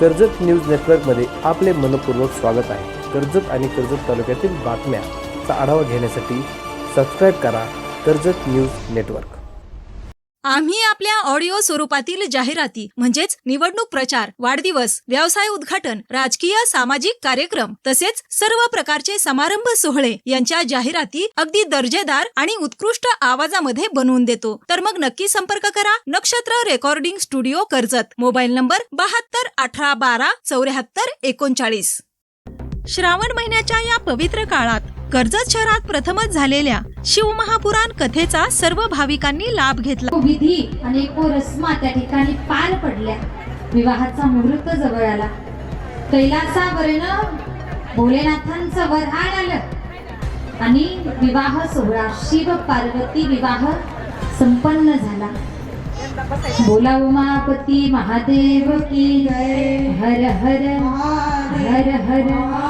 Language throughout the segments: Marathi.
कर्जत न्यूज नेटवर्कमध्ये आपले मनपूर्वक स्वागत आहे. कर्जत आणि कर्जत तालुक्यातील बातम्याचा आढावा घेण्यासाठी सबस्क्राईब करा कर्जत न्यूज नेटवर्क. आम्ही आपल्या ऑडिओ स्वरूपातील जाहिराती म्हणजेच निवडणूक प्रचार वाढदिवस व्यवसाय उद्घाटन राजकीय सामाजिक कार्यक्रम तसेच सर्व प्रकारचे समारंभ सोहळे यांच्या जाहिराती अगदी दर्जेदार आणि उत्कृष्ट आवाजामध्ये बनवून देतो. तर मग नक्की संपर्क करा. Nakshatra recording studio Karjat. Mobile number बहात्तर अठरा बारा चौऱ्याहत्तर एकोणचाळीस. श्रावण महिन्याच्या या पवित्र काळात कर्जत शहरात प्रथमच झालेल्या शिवमहापुराण कथेचा सर्व भाविकांनी लाभ घेतला. विधी अनेको रस्मा त्या ठिकाणी पार पडल्या. विवाहाचा मुहूर्त जवळ आला. कैलासावरनं भोलेनाथांचं वरहाण आलं. आणि विवाह सोहळा शिव पार्वती विवाह संपन्न झाला. बोला उमापती महादेव की जय. हर हर हर हर हर.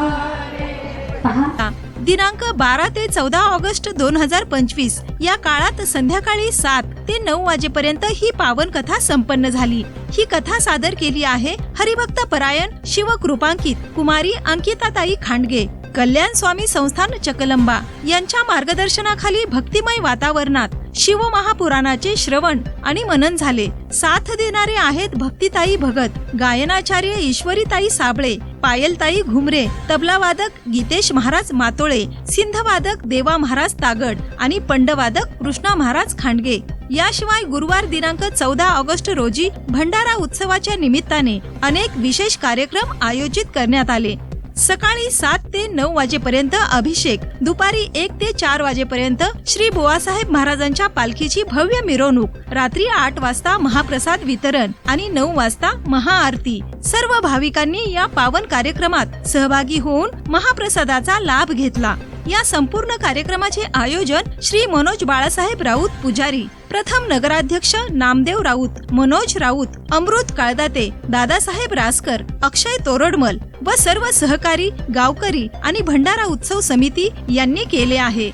दिनांक बारा ते चौदा ऑगस्ट दोन हजार पंचवीस. या काळात संध्याकाळी सात ते नऊ वाजेपर्यंत ही पावन कथा संपन्न झाली. ही कथा सादर केली आहे हरिभक्त परायण शिवकृपांकित कुमारी अंकिताताई खांडगे. कल्याण स्वामी संस्थान चकलंबा यांच्या मार्गदर्शनाखाली भक्तिमय वातावरणात शिव महापुराणाचे श्रवण आणि मनन झाले. साथ देणारे आहेत भक्तिताई भगत गायनाचार्य ईश्वरीताई साबळे पायलताई घुमरे तबलावादक गीतेश महाराज मातोळे सिंधवादक देवा महाराज तागड आणि पंडवादक कृष्णा महाराज खांडगे. याशिवाय गुरुवार दिनांक चौदा ऑगस्ट रोजी भंडारा उत्सवाच्या निमित्ताने अनेक विशेष कार्यक्रम आयोजित करण्यात आले. सकाळी सात ते नऊ वाजेपर्यंत अभिषेक दुपारी एक ते चार वाजेपर्यंत श्री बुवासाहेब महाराजांच्या पालखीची भव्य मिरवणूक रात्री आठ वाजता महाप्रसाद वितरण आणि नऊ वाजता महाआरती. सर्व भाविकांनी या पावन कार्यक्रमात सहभागी होऊन महाप्रसादाचा लाभ घेतला. या संपूर्ण कार्यक्रमाचे आयोजन श्री मनोज बाळासाहेब राऊत पुजारी प्रथम नगराध्यक्ष नामदेव राऊत मनोज राऊत अमृत काळदाते दादासाहेब रासकर अक्षय तोरडमल व सर्व सहकारी गावकरी आणि भंडारा उत्सव समिती यांनी केले आहे.